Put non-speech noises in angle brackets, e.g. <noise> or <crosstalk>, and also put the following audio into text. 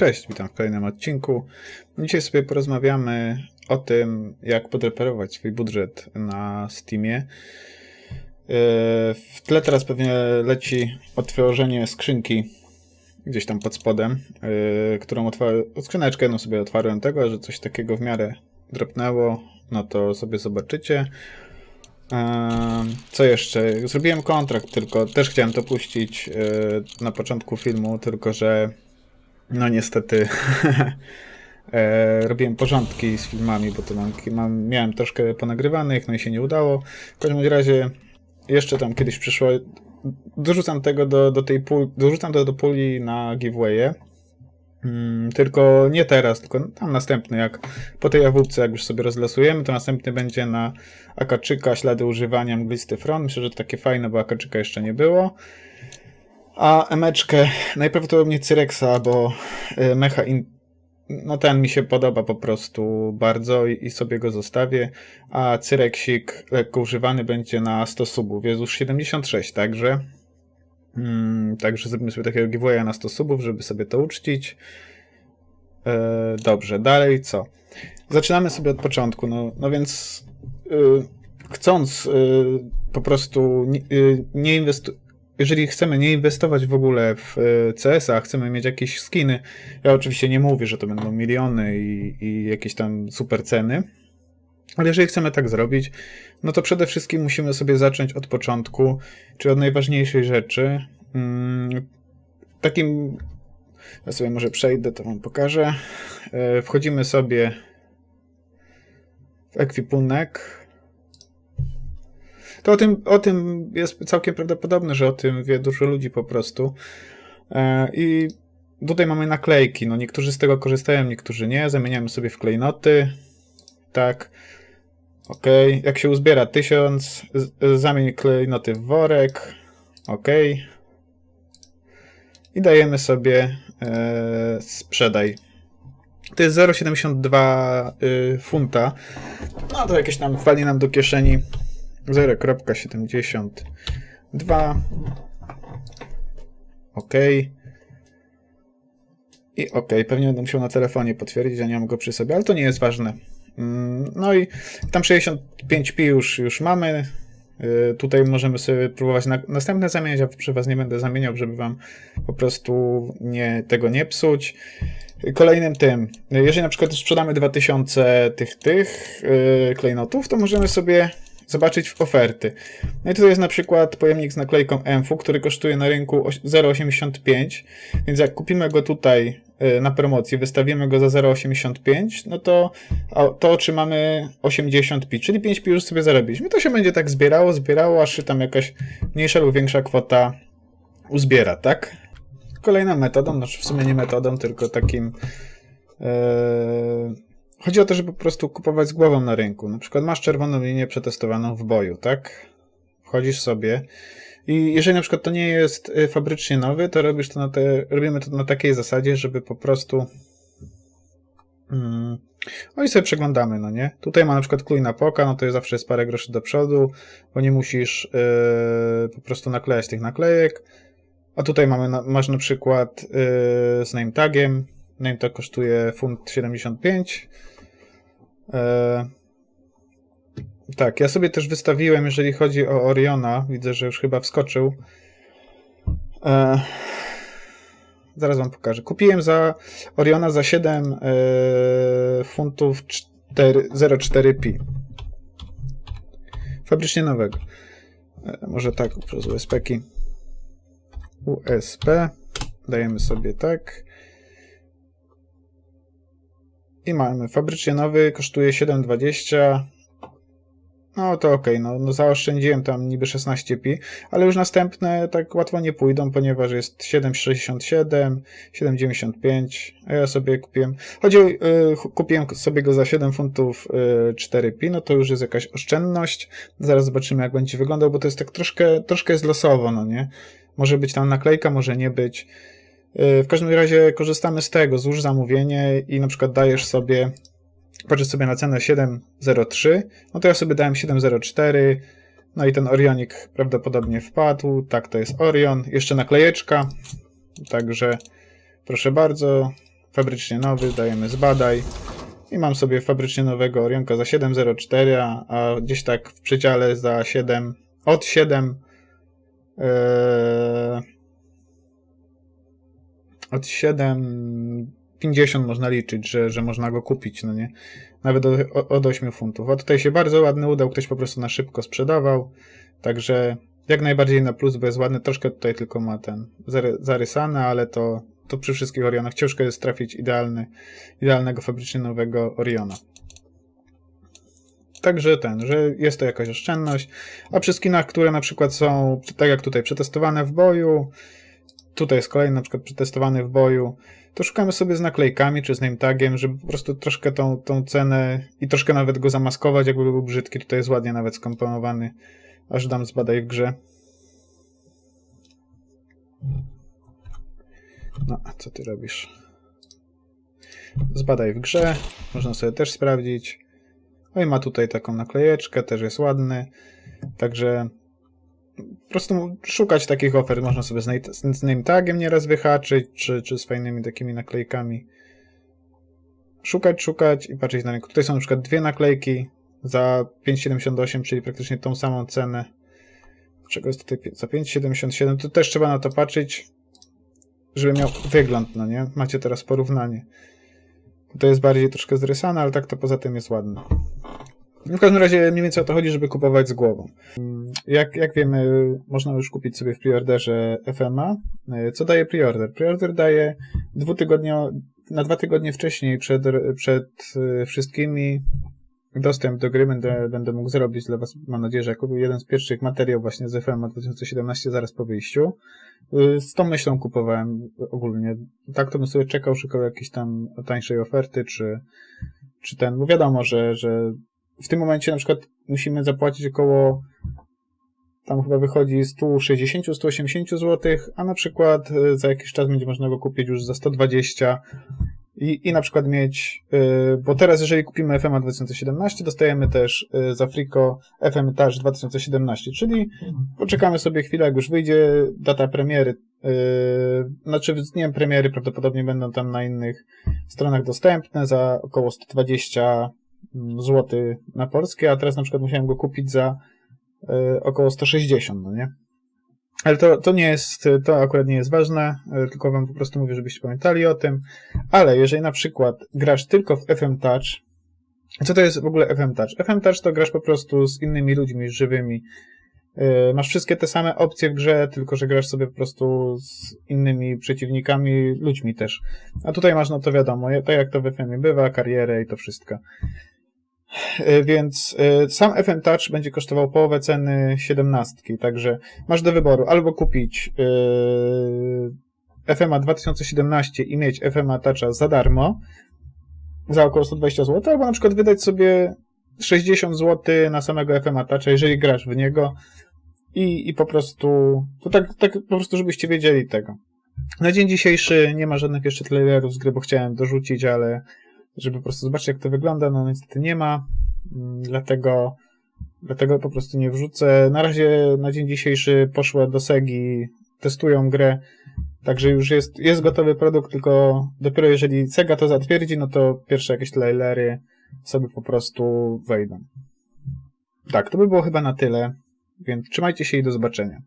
Cześć, witam w kolejnym odcinku. Dzisiaj sobie porozmawiamy o tym, jak podreperować swój budżet na Steamie. Yy, W tle teraz pewnie leci otworzenie skrzynki gdzieś tam pod spodem, yy, którą otwarłem, skrzyneczkę jedną sobie otwarłem tego, że coś takiego w miarę dropnęło, no to sobie zobaczycie. Ehm, Co jeszcze? Zrobiłem kontrakt, tylko też chciałem to puścić na początku filmu, tylko że no niestety <laughs> e, robiłem porządki z filmami, bo to mam, mam, miałem troszkę ponagrywanych, no i się nie udało. W każdym razie jeszcze tam kiedyś przyszło, dorzucam tego do, do tej puli, dorzucam to do puli na giveawaye. Mm, tylko nie teraz, tylko tam następny, jak po tej awupce, jak już sobie rozlosujemy, to następny będzie na Akaczyka, ślady używania mglisty front. Myślę, że to takie fajne, bo Akaczyka jeszcze nie było. A emeczkę najprawdopodobniej Cyrexa, bo y, mecha in... no ten mi się podoba po prostu bardzo i, i sobie go zostawię. A Cyreksik lekko używany będzie na 100 subów. Jest już 76, także mm, także zrobimy sobie takiego giveawaya na 100 subów, żeby sobie to uczcić. E, dobrze, dalej co? Zaczynamy sobie od początku. No, no więc y, chcąc y, po prostu nie, nie inwestować jeżeli chcemy nie inwestować w ogóle w e, CS-a, chcemy mieć jakieś skiny, ja oczywiście nie mówię, że to będą miliony i, i jakieś tam super ceny, ale jeżeli chcemy tak zrobić, no to przede wszystkim musimy sobie zacząć od początku, czy od najważniejszej rzeczy. Mm, Takim, ja sobie może przejdę, to wam pokażę. E, Wchodzimy sobie w ekwipunek. To o tym, o tym jest całkiem prawdopodobne, że o tym wie dużo ludzi po prostu. E, I tutaj mamy naklejki. No niektórzy z tego korzystają, niektórzy nie. Zamieniamy sobie w klejnoty. Tak. Ok. Jak się uzbiera 1000, z- zamień klejnoty w worek. Ok. I dajemy sobie e, sprzedaj. To jest 0,72 y, funta. No to jakieś tam wpadnie nam do kieszeni 0.72 OK. I OK, pewnie będę musiał na telefonie potwierdzić, a nie mam go przy sobie, ale to nie jest ważne. Mm, No i tam 65p już, już mamy. Y, Tutaj możemy sobie próbować na, następne zamieniać, a przy Was nie będę zamieniał, żeby Wam po prostu nie, tego nie psuć. Kolejnym tym, jeżeli na przykład sprzedamy 2000 tych, tych yy, klejnotów, to możemy sobie zobaczyć w oferty. No i tutaj jest na przykład pojemnik z naklejką ENFU, który kosztuje na rynku oś- 0,85, więc jak kupimy go tutaj yy, na promocji, wystawimy go za 0,85, no to to otrzymamy 80pi, czyli 5pi już sobie zarobiliśmy. To się będzie tak zbierało, zbierało, aż się tam jakaś mniejsza lub większa kwota uzbiera, tak? Kolejną metodą, znaczy w sumie nie metodą, tylko takim. e, chodzi o to, żeby po prostu kupować z głową na rynku. Na przykład masz czerwoną linię przetestowaną w boju, tak? Wchodzisz sobie i jeżeli na przykład to nie jest y, fabrycznie nowy, to robisz to na te, robimy to na takiej zasadzie, żeby po prostu. Mm, no i sobie przeglądamy, no nie? Tutaj ma na przykład kluj na poka, no to jest zawsze jest parę groszy do przodu, bo nie musisz yy, po prostu naklejać tych naklejek. A tutaj mamy na, masz na przykład yy, z name tagiem. Name tag kosztuje funt 75. Yy, tak, ja sobie też wystawiłem, jeżeli chodzi o Oriona. Widzę, że już chyba wskoczył. Yy, zaraz wam pokażę. Kupiłem za Oriona za 7 yy, funtów 4, 0,4pi. Fabrycznie nowego. Może tak przez USP-ki. USP. Dajemy sobie tak. I mamy fabrycznie nowy, kosztuje 7,20. No to ok, no, no zaoszczędziłem tam niby 16pi, ale już następne tak łatwo nie pójdą, ponieważ jest 7,67, 7,95, a ja sobie kupiłem, chodzi o, y, kupiłem sobie go za 7 funtów y, 4pi, no to już jest jakaś oszczędność, zaraz zobaczymy jak będzie wyglądał, bo to jest tak troszkę, troszkę jest losowo, no nie? Może być tam naklejka, może nie być. Yy, W każdym razie korzystamy z tego, złóż zamówienie i na przykład dajesz sobie, patrzysz sobie na cenę 7,03, no to ja sobie dałem 7,04, no i ten Orionik prawdopodobnie wpadł, tak to jest Orion, jeszcze naklejeczka, także proszę bardzo, fabrycznie nowy, dajemy zbadaj i mam sobie fabrycznie nowego Orionka za 7,04, a- gdzieś tak w przedziale za 7, od 7 e, od 7,50 można liczyć, że, że można go kupić, no nie? Nawet od, od 8 funtów. A tutaj się bardzo ładny udał, ktoś po prostu na szybko sprzedawał, także jak najbardziej na plus, bo jest ładny. Troszkę tutaj tylko ma ten zary- zarysane, ale to, to przy wszystkich Orionach ciężko jest trafić idealny, idealnego fabrycznie nowego Oriona. Także ten, że jest to jakaś oszczędność. A przy skinach, które na przykład są, tak jak tutaj, przetestowane w boju, tutaj jest kolejny na przykład przetestowany w boju, to szukamy sobie z naklejkami czy z name tagiem, żeby po prostu troszkę tą, tą cenę i troszkę nawet go zamaskować, jakby był brzydki. Tutaj jest ładnie nawet skomponowany, aż dam zbadaj w grze. No, co ty robisz? Zbadaj w grze, można sobie też sprawdzić. No i ma tutaj taką naklejeczkę, też jest ładny. Także po prostu szukać takich ofert można sobie z name- tagiem nieraz wyhaczyć, czy, czy z fajnymi takimi naklejkami. Szukać, szukać i patrzeć na rynku. Tutaj są na przykład dwie naklejki za 5,78, czyli praktycznie tą samą cenę. Czego jest tutaj za 5,77? To też trzeba na to patrzeć, żeby miał wygląd, no nie? Macie teraz porównanie. To jest bardziej troszkę zrysane, ale tak to poza tym jest ładne. W każdym razie mniej więcej o to chodzi, żeby kupować z głową. Jak, jak wiemy, można już kupić sobie w preorderze FMA. Co daje preorder? Preorder daje dwutygodnio, na dwa tygodnie wcześniej przed, przed wszystkimi dostęp do gry będę, będę mógł zrobić dla Was, mam nadzieję, że jeden z pierwszych materiał właśnie z FMA 2017 zaraz po wyjściu. Y, Z tą myślą kupowałem ogólnie. Tak to bym sobie czekał, szukał jakiejś tam tańszej oferty, czy, czy ten, bo wiadomo, że, że w tym momencie na przykład musimy zapłacić około tam chyba wychodzi 160-180 zł, a na przykład y, za jakiś czas będzie można go kupić już za 120 i, i na przykład mieć, y, bo teraz jeżeli kupimy FMA 2017, dostajemy też y, za Frico FM Touch 2017, czyli poczekamy sobie chwilę, jak już wyjdzie data premiery, znaczy z dniem premiery prawdopodobnie będą tam na innych stronach dostępne za około 120 zł na polskie, a teraz na przykład musiałem go kupić za yy, około 160, no nie? Ale to, to nie jest, to akurat nie jest ważne, yy, tylko wam po prostu mówię, żebyście pamiętali o tym. Ale jeżeli na przykład grasz tylko w FM Touch, co to jest w ogóle FM Touch? FM Touch to grasz po prostu z innymi ludźmi żywymi, Yy, Masz wszystkie te same opcje w grze, tylko że grasz sobie po prostu z innymi przeciwnikami, ludźmi też. A tutaj masz, no to wiadomo, tak jak to w FM bywa, karierę i to wszystko. Yy, Więc yy, sam FM Touch będzie kosztował połowę ceny 17, także masz do wyboru albo kupić yy, FMA 2017 i mieć FMA Toucha za darmo, za około 120 zł, albo na przykład wydać sobie 60 zł na samego FMA Toucha, jeżeli grasz w niego i, i po prostu, to tak, tak po prostu, żebyście wiedzieli tego. Na dzień dzisiejszy nie ma żadnych jeszcze trailerów z gry, bo chciałem dorzucić, ale żeby po prostu zobaczyć, jak to wygląda, no niestety nie ma, Mm, dlatego, dlatego po prostu nie wrzucę. Na razie na dzień dzisiejszy poszła do Segi, testują grę, także już jest, jest gotowy produkt, tylko dopiero jeżeli Sega to zatwierdzi, no to pierwsze jakieś trailery sobie po prostu wejdą. Tak, to by było chyba na tyle, więc trzymajcie się i do zobaczenia.